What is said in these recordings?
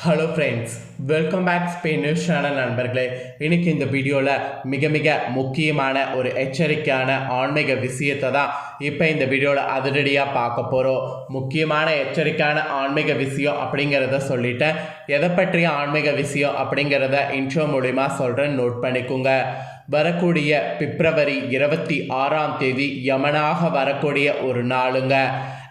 Hello friends welcome back Spain news channel நண்பர்களே. இன்றைக்கி இந்த வீடியோவில் மிக மிக முக்கியமான ஒரு எச்சரிக்கையான ஆன்மீக விஷயத்தை தான் இப்போ இந்த வீடியோவில் அதிரடியாக பார்க்க போகிறோம் முக்கியமான எச்சரிக்கையான ஆன்மீக விஷயம் அப்படிங்கிறத சொல்லிட்டேன் எதை பற்றிய ஆன்மீக விஷயம் அப்படிங்கிறத இன்ட்ரோ மூலிமா சொல்கிறேன் நோட் பண்ணிக்கோங்க. வரக்கூடிய பிப்ரவரி இருபத்தி ஆறாம் தேதி யமனாக வரக்கூடிய ஒரு நாளுங்க.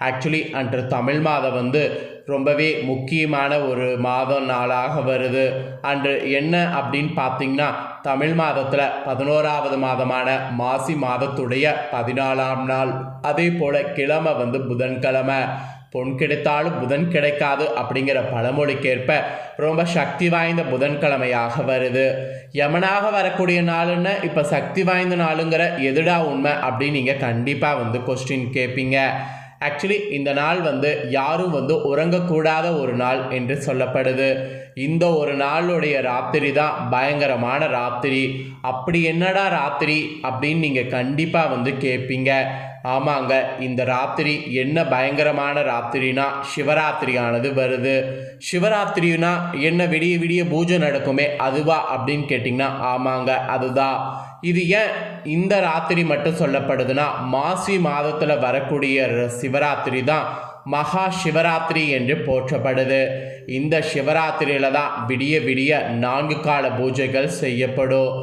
ஆக்சுவலி அன்று தமிழ் மாதம் வந்து ரொம்பவே முக்கியமான ஒரு மாதம் நாளாக வருது. அன்று என்ன அப்படின்னு பார்த்தீங்கன்னா தமிழ் மாதத்தில் பதினோராவது மாதமான மாசி மாதத்துடைய பதினாலாம் நாள். அதே போல் கிழமை வந்து புதன்கிழமை. பொன் கிடைத்தாலும் புதன் கிடைக்காது அப்படிங்கிற பழமொழிக்கேற்ப ரொம்ப சக்தி வாய்ந்த புதன்கிழமையாக வருது. யமனாக வரக்கூடிய நாளுன்னு இப்போ சக்தி வாய்ந்த நாளுங்கிற எதுடா உண்மை அப்படின்னு நீங்கள் கண்டிப்பாக வந்து கொஸ்டின் கேட்பீங்க ஆக்சுவலி இந்த நாள் வந்து யாரும் வந்து உறங்கக்கூடாத ஒரு நாள் என்று சொல்லப்படுது. இந்த ஒரு நாளுடைய ராத்திரி தான் பயங்கரமான ராத்திரி. அப்படி என்னடா ராத்திரி அப்படின்னு நீங்கள் கண்டிப்பாக வந்து கேட்பீங்க ஆமாங்க இந்த ராத்திரி என்ன பயங்கரமான ராத்திரினா சிவராத்திரியானது வருது. சிவராத்திரினா என்ன விடிய விடிய பூஜை நடக்குமே அதுவா அப்படின்னு கேட்டிங்கன்னா ஆமாங்க அதுதான். இது ஏன் இந்த ராத்திரி மட்டும் சொல்லப்படுதுன்னா மாசி மாதத்தில் வரக்கூடிய சிவராத்திரி தான் மகா சிவராத்திரி என்று போற்றப்படுது. இந்த சிவராத்திரியில தான் விடிய விடிய நான்கு கால பூஜைகள் செய்யப்படும்.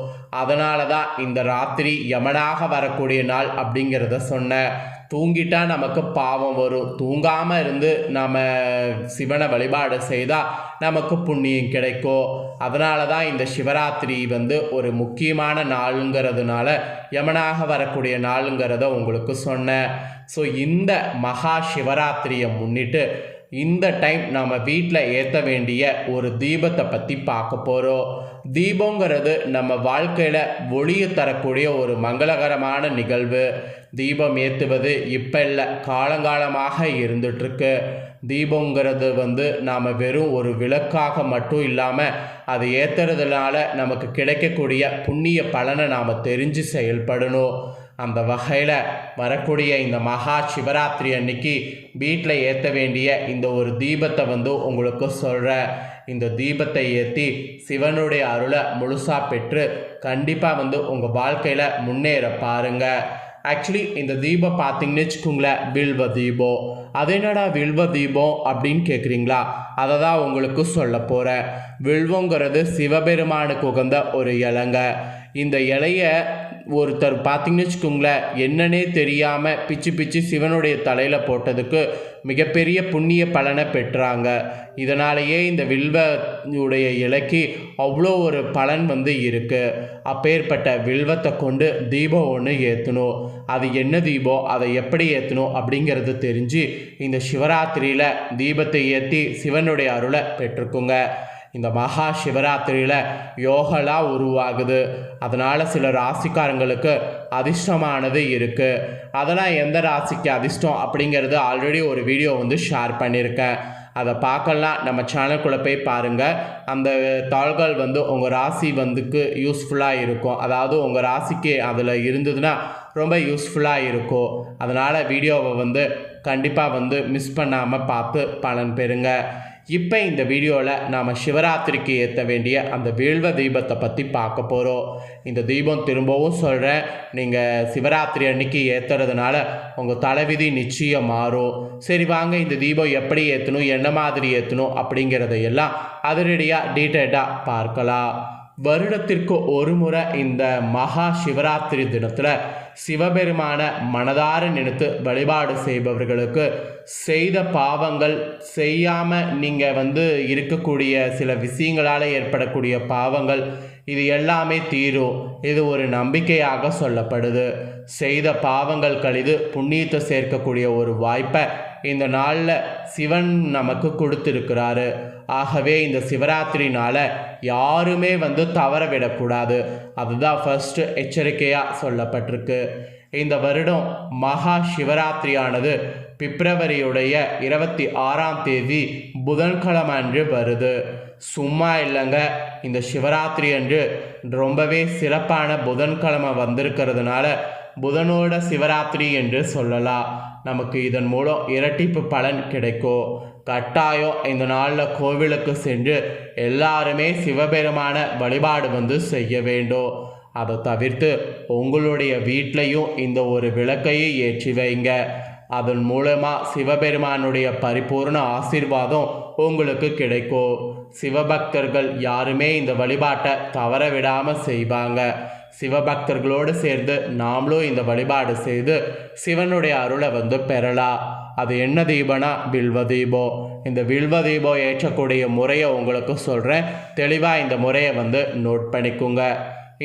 அதனால தான் இந்த ராத்திரி யமனாக வரக்கூடிய நாள் அப்படிங்கிறத சொன்னேன் தூங்கிட்டா நமக்கு பாவம் வரும். தூங்காமல் இருந்து நம்ம சிவனை வழிபாடு செய்தால் நமக்கு புண்ணியம் கிடைக்கும். அதனால தான் இந்த சிவராத்திரி வந்து ஒரு முக்கியமான நாளுங்கிறதுனால யமனாக வரக்கூடிய நாளுங்கிறத உங்களுக்கு சொன்னேன். ஸோ இந்த மகா சிவராத்திரியை முன்னிட்டு இந்த டைம் நம்ம வீட்டில் ஏற்ற வேண்டிய ஒரு தீபத்தை பற்றி பார்க்க போகிறோம் தீபங்கிறது நம்ம வாழ்க்கையில் ஒளியை தரக்கூடிய ஒரு மங்களகரமான நிகழ்வு. தீபம் ஏற்றுவது இப்போ இல்லை காலங்காலமாக இருந்துகிட்ருக்கு தீபங்கிறது வந்து நாம் வெறும் ஒரு விளக்காக மட்டும் இல்லாமல் அது ஏற்றுறதுனால நமக்கு கிடைக்கக்கூடிய புண்ணிய பலனை நாம் தெரிஞ்சு செயல்படணும். அந்த வகையில் வரக்கூடிய இந்த மகா சிவராத்திரி அன்னைக்கு வீட்டில் ஏற்ற வேண்டிய இந்த ஒரு தீபத்தை வந்து உங்களுக்கு சொல்கிறேன் இந்த தீபத்தை ஏற்றி சிவனுடைய அருளை முழுசாக பெற்று கண்டிப்பாக வந்து உங்கள் வாழ்க்கையில் முன்னேற பாருங்கள் ஆக்சுவலி இந்த தீபம் பார்த்தீங்கன்னு வச்சுக்கோங்களேன் வில்வ தீபம். அது என்னடா வில்வ தீபம் அப்படின்னு கேட்குறீங்களா அதை தான் உங்களுக்கு சொல்ல போகிறேன் வில்வங்கிறது சிவபெருமானுக்கு உகந்த ஒரு இலைங்க. இந்த இலைய ஒருத்தர் பார்த்தீங்கன்னு வச்சுக்கோங்களேன் என்னன்னே தெரியாமல் பிச்சு பிச்சு சிவனுடைய தலையில் போட்டதுக்கு மிகப்பெரிய புண்ணிய பலனை பெற்றாங்க. இதனாலேயே இந்த வில்வனுடைய இலைக்கு அவ்வளோ ஒரு பலன் வந்து இருக்குது அப்பேற்பட்ட வில்வத்தை கொண்டு தீபம் ஒன்று ஏற்றணும் அது என்ன தீபம்? அதை எப்படி ஏற்றணும் அப்படிங்கிறது தெரிஞ்சு இந்த சிவராத்திரியில் தீபத்தை ஏற்றி சிவனுடைய அருளை பெற்றுக்குங்க. இந்த மகா சிவராத்திரியில் யோகலாக உருவாகுது. அதனால் சில ராசிக்காரங்களுக்கு அதிர்ஷ்டமானது இருக்குது அதெல்லாம் எந்த ராசிக்கு அதிர்ஷ்டம் அப்படிங்கிறது ஆல்ரெடி ஒரு வீடியோ வந்து ஷேர் பண்ணியிருக்கேன் அதை பார்க்கலாம். நம்ம சேனலுக்குள்ளே போய் பாருங்கள் அந்த தாள்கள் வந்து உங்கள் ராசி வந்துக்கு யூஸ்ஃபுல்லாக இருக்கும். அதாவது உங்கள் ராசிக்கு அதில் இருந்ததுன்னா ரொம்ப யூஸ்ஃபுல்லாக இருக்கும். அதனால் வீடியோவை வந்து கண்டிப்பாக வந்து மிஸ் பண்ணாமல் பார்த்து பலன் பெறுங்க. இப்போ இந்த வீடியோவில் நாம் சிவராத்திரிக்கு ஏற்ற வேண்டிய அந்த வீழ்வ தீபத்தை பற்றி பார்க்க போகிறோம் இந்த தீபம் திரும்பவும் சொல்கிறேன் நீங்கள் சிவராத்திரி அன்னைக்கு ஏற்றுறதுனால உங்கள் தலைவிதி நிச்சயம் மாறும். சரி வாங்க இந்த தீபம் எப்படி ஏற்றணும் என்ன மாதிரி ஏற்றணும் அப்படிங்கிறதையெல்லாம் அதிரடியாக டீட்டெயில்டாக பார்க்கலாம். வருடத்திற்கு ஒரு முறை இந்த மகா சிவராத்திரி தினத்தில் சிவபெருமான மனதார நினைத்து வழிபாடு செய்பவர்களுக்கு செய்த பாவங்கள் செய்யாமல் நீங்கள் வந்து இருக்கக்கூடிய சில விஷயங்களால் ஏற்படக்கூடிய பாவங்கள் இது எல்லாமே தீரும். இது ஒரு நம்பிக்கையாக சொல்லப்படுது. செய்த பாவங்கள் கழிது புண்ணியத்தை சேர்க்கக்கூடிய ஒரு வாய்ப்பை இந்த நாளில் சிவன் நமக்கு கொடுத்துருக்கிறாரு. ஆகவே இந்த சிவராத்திரினால் யாருமே வந்து தவற விடக்கூடாது. அதுதான் ஃபஸ்ட்டு எச்சரிக்கையாக சொல்லப்பட்டிருக்கு. இந்த வருடம் மகா சிவராத்திரியானது பிப்ரவரியுடைய இருபத்தி ஆறாம் தேதி புதன்கிழமை அன்று வருது. சும்மா இல்லைங்க. இந்த சிவராத்திரி அன்று ரொம்பவே சிறப்பான புதன்கிழமை வந்திருக்கிறதுனால புதனோட சிவராத்திரி என்று சொல்லலாம். நமக்கு இதன் மூலம் இரட்டிப்பு பலன் கிடைக்கும். கட்டாயம் இந்த நாளில் கோவிலுக்கு சென்று எல்லாருமே சிவபெருமான வழிபாடு வந்து செய்ய வேண்டும். அதை தவிர்த்து உங்களுடைய வீட்லேயும் இந்த ஒரு விளக்கையும் ஏற்றி வைங்க. அதன் மூலமாக சிவபெருமானுடைய பரிபூர்ண ஆசீர்வாதம் உங்களுக்கு கிடைக்கும். சிவபக்தர்கள் யாருமே இந்த வழிபாட்டை தவற விடாமல் செய்வாங்க. சிவபக்தர்களோடு சேர்ந்து நாமளும் இந்த வழிபாடு செய்து சிவனுடைய அருளை வந்து பெறலாம். அது என்ன தீபம்னா வில்வ தீபம். இந்த வில்வ தீபம் ஏற்றக்கூடிய முறையை உங்களுக்கு சொல்கிறேன் தெளிவாக இந்த முறையை வந்து நோட் பண்ணிக்கோங்க.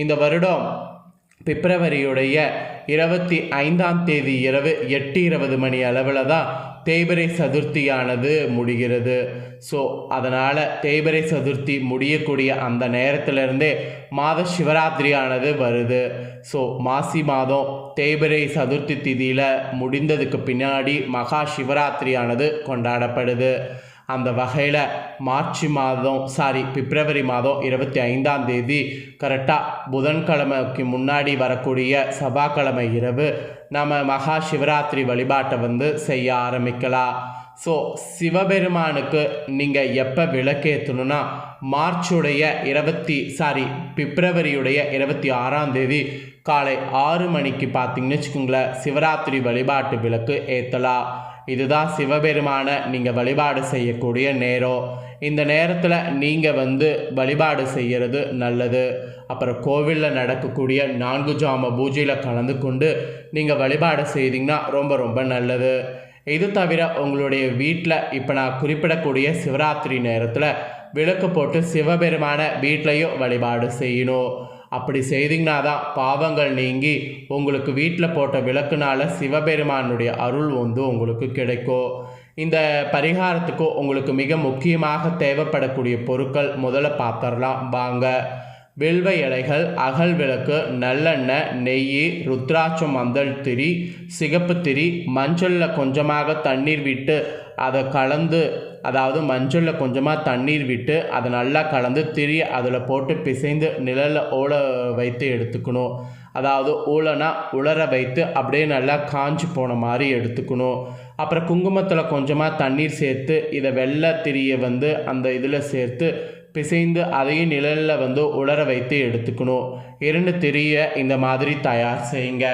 இந்த வருடம் பிப்ரவரியுடைய இருபத்தி ஐந்தாம் தேதி இரவு எட்டு இருபது மணி அளவில் தான் தேய்பிரை சதுர்த்தியானது முடிகிறது. ஸோ அதனால் தேய்பிரை சதுர்த்தி முடியக்கூடிய அந்த நேரத்திலிருந்தே மாத சிவராத்திரியானது வருது. ஸோ மாசி மாதம் தேய்பிரை சதுர்த்தி திதியில் முடிந்ததுக்கு பின்னாடி மகா சிவராத்திரியானது கொண்டாடப்படுது. அந்த வகையில் மார்ச் மாதம் சாரி பிப்ரவரி மாதம் இருபத்தி ஐந்தாம் தேதி கரெக்டாக புதன்கிழமைக்கு முன்னாடி வரக்கூடிய செவ்வாய்க்கிழமை இரவு நம்ம மகா சிவராத்திரி வழிபாட்டை வந்து செய்ய ஆரம்பிக்கலாம். ஸோ சிவபெருமானுக்கு நீங்கள் எப்போ விளக்கேற்றணும்னா மார்ச்சுடைய இருபத்தி சாரி பிப்ரவரியுடைய இருபத்தி ஆறாம் தேதி காலை ஆறு மணிக்கு பார்த்தீங்கன்னு வச்சுக்கோங்களேன் சிவராத்திரி வழிபாட்டு விளக்கு ஏற்றலாம் இதுதான் சிவபெருமானை நீங்கள் வழிபாடு செய்யக்கூடிய நேரம். இந்த நேரத்தில் நீங்கள் வந்து வழிபாடு செய்கிறது நல்லது. அப்புறம் கோவிலில் நடக்கக்கூடிய நான்கு ஜாம பூஜையில் கலந்து கொண்டு நீங்கள் வழிபாடு செய்தீங்கன்னா ரொம்ப ரொம்ப நல்லது. இது தவிர உங்களுடைய வீட்டில் இப்போ நான் குறிப்பிடக்கூடிய சிவராத்திரி நேரத்தில் விளக்கு போட்டு சிவபெருமான வீட்லேயும் வழிபாடு செய்யணும். அப்படி செய்தீங்கன்னா தான் பாவங்கள் நீங்கி உங்களுக்கு வீட்டில் போட்ட விளக்குனால சிவபெருமானுடைய அருள் வந்து உங்களுக்கு கிடைக்கும். இந்த பரிகாரத்துக்கு உங்களுக்கு மிக முக்கியமாக தேவைப்படக்கூடிய பொருட்கள் முதல்ல பார்த்துடலாம் வாங்க. வில்வ இலைகள் அகல் விளக்கு நல்லெண்ணெய் நெய் ருத்ராட்சம் மந்தல் திரி சிகப்பு திரி மஞ்சளில் கொஞ்சமாக தண்ணீர் விட்டு அதை கலந்து அதாவது மஞ்சளில் கொஞ்சமாக தண்ணீர் விட்டு அதை நல்லா கலந்து திரிய அதில் போட்டு பிசைந்து நிழலில் ஓல வைத்து எடுத்துக்கணும். அதாவது ஊழனா உலர வைத்து அப்படியே நல்லா காஞ்சி போன மாதிரி எடுத்துக்கணும். அப்புறம் குங்குமத்தில் கொஞ்சமாக தண்ணீர் சேர்த்து இதை வெள்ளை திரியை வந்து அந்த இதில் சேர்த்து பிசைந்து அதையும் நிழலில் வந்து உலர வைத்து எடுத்துக்கணும். இரண்டு திரியை இந்த மாதிரி தயார் செய்யுங்க.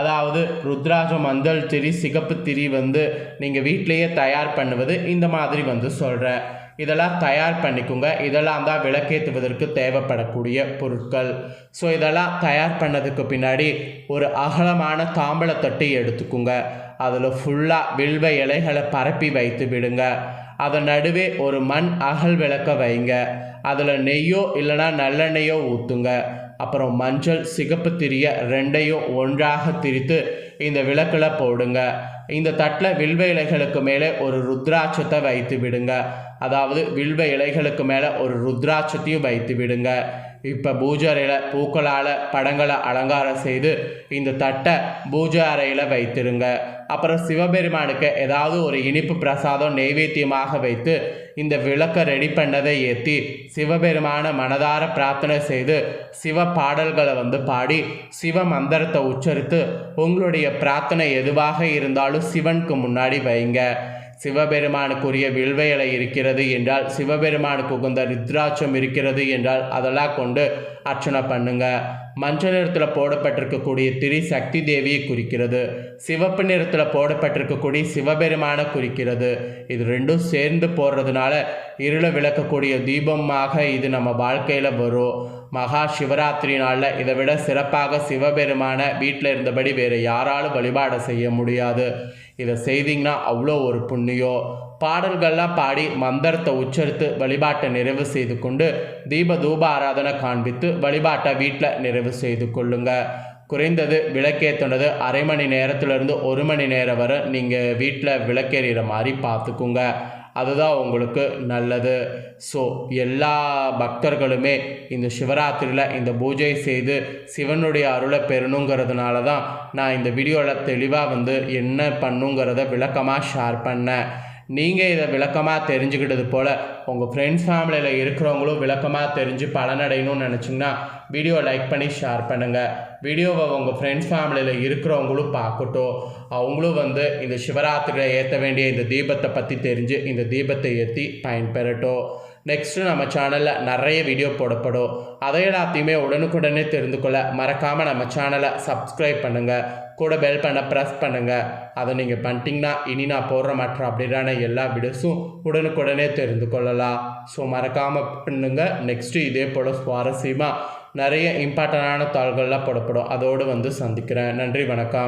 அதாவது ருத்ராஜ மந்தல் திரி சிகப்பு திரி வந்து நீங்கள் வீட்டிலேயே தயார் பண்ணுவது இந்த மாதிரி வந்து சொல்கிறேன் இதெல்லாம் தயார் பண்ணிக்கோங்க. இதெல்லாம் தான் விளக்கேற்றுவதற்கு தேவைப்படக்கூடிய பொருட்கள். ஸோ இதெல்லாம் தயார் பண்ணதுக்கு பின்னாடி ஒரு அகலமான தாம்பழத்தட்டு எடுத்துக்கோங்க. அதில் ஃபுல்லாக வில்வ இலைகளை பரப்பி வைத்து விடுங்க. அதன் நடுவே ஒரு மண் அகல் விளக்க வைங்க. அதில் நெய்யோ இல்லைனா நல்லெண்ணெயோ ஊற்றுங்க அப்புறம் மஞ்சள் சிகப்பு திரிய ரெண்டையும் ஒன்றாக திரித்து இந்த விளக்கில் போடுங்க. இந்த தட்டில் வில்வ இலைகளுக்கு மேலே ஒரு ருத்ராட்சத்தை வைத்து விடுங்க. அதாவது வில்வ இலைகளுக்கு மேலே ஒரு ருத்ராட்சத்தையும் வைத்து விடுங்க. இப்போ பூஜை அறையில் பூக்களால் படங்களை அலங்காரம் செய்து இந்த தட்டை பூஜை அறையில் வைத்திருங்க. அப்புறம் சிவபெருமானுக்கு ஏதாவது ஒரு இனிப்பு பிரசாதம் நெய்வேத்தியமாக வைத்து இந்த விளக்கை ரெடி பண்ணதை ஏற்றி சிவபெருமான மனதார பிரார்த்தனை செய்து சிவ பாடல்களை வந்து பாடி சிவ மந்திரத்தை உச்சரித்து உங்களுடைய பிரார்த்தனை எதுவாக இருந்தாலும் சிவனுக்கு முன்னாடி வைங்க. சிவபெருமானுக்குரிய வில்வையலை இருக்கிறது என்றால் சிவபெருமானுக்கு உகந்த ருத்ராட்சம் இருக்கிறது என்றால் அதெல்லாம் கொண்டு அர்ச்சனை பண்ணுங்க. மஞ்சள் நிறத்தில் போடப்பட்டிருக்கக்கூடிய திரி சக்தி தேவியை குறிக்கிறது. சிவப்பு நிறத்தில் போடப்பட்டிருக்கக்கூடிய சிவபெருமானை குறிக்கிறது. இது ரெண்டும் சேர்ந்து போடுறதுனால இருளை விளக்கக்கூடிய தீபமாக இது நம்ம வாழ்க்கையில் வரும். மகா சிவராத்திரி நாளில் இதை விட சிறப்பாக சிவபெருமான வீட்டில் இருந்தபடி வேறு யாராலும் வழிபாடு செய்ய முடியாது. இதை செய்தீங்கன்னா அவ்வளோ ஒரு புண்ணியம் பாடல்கள்லாம் பாடி மந்திரத்தை உச்சரித்து வழிபாட்டை நிறைவு செய்து கொண்டு தீப தூப ஆராதனை காண்பித்து வழிபாட்டை வீட்டில் நிறைவு செய்து கொள்ளுங்க. குறைந்தது விளக்கேற்றுனது அரை மணி நேரத்துலேருந்து ஒரு மணி நேரம் வரை நீங்கள் வீட்டில் விளக்கேறிற மாதிரி பார்த்துக்குங்க. அதுதான் உங்களுக்கு நல்லது. ஸோ எல்லா பக்தர்களுமே இந்த சிவராத்திரியில் இந்த பூஜை செய்து சிவனுடைய அருளை பெறணுங்கிறதுனால தான் நான் இந்த வீடியோவில் தெளிவாக வந்து என்ன பண்ணுங்கிறத விளக்கமாக ஷேர் பண்ணேன். நீங்கள் இதை விளக்கமாக தெரிஞ்சுக்கிட்டது போல் உங்கள் ஃப்ரெண்ட்ஸ் ஃபேமிலியில் இருக்கிறவங்களும் விளக்கமாக தெரிஞ்சு பலனடையணும்னு நினச்சிங்கன்னா வீடியோ லைக் பண்ணி ஷேர் பண்ணுங்கள் வீடியோவை உங்கள் ஃப்ரெண்ட்ஸ் ஃபேமிலியில் இருக்கிறவங்களும் பார்க்கட்டும். அவங்களும் வந்து இந்த சிவராத்திரியில் ஏற்ற வேண்டிய இந்த தீபத்தை பற்றி தெரிஞ்சு இந்த தீபத்தை ஏற்றி பயன்பெறட்டும். நெக்ஸ்ட்டு நம்ம சேனலில் நிறைய வீடியோ போடப்படும். அதை எல்லாத்தையுமே உடனுக்குடனே தெரிந்து கொள்ள மறக்காமல் நம்ம சேனலை சப்ஸ்கிரைப் பண்ணுங்கள் கூட பெல் பண்ண ப்ரெஸ் பண்ணுங்கள் அதை நீங்கள் பண்ணிட்டீங்கன்னா இனி நான் போடுற மற்ற அப்படின்னா எல்லா வீடியோஸும் உடனுக்குடனே தெரிந்து கொள்ளலாம். ஸோ மறக்காமல் பண்ணுங்கள் நெக்ஸ்ட்டு இதே போல் சுவாரஸ்யமாக நிறைய இம்பார்ட்டண்டான தாள்கள்லாம் போடப்படும். அதோடு வந்து சந்திக்கிறேன். நன்றி வணக்கம்.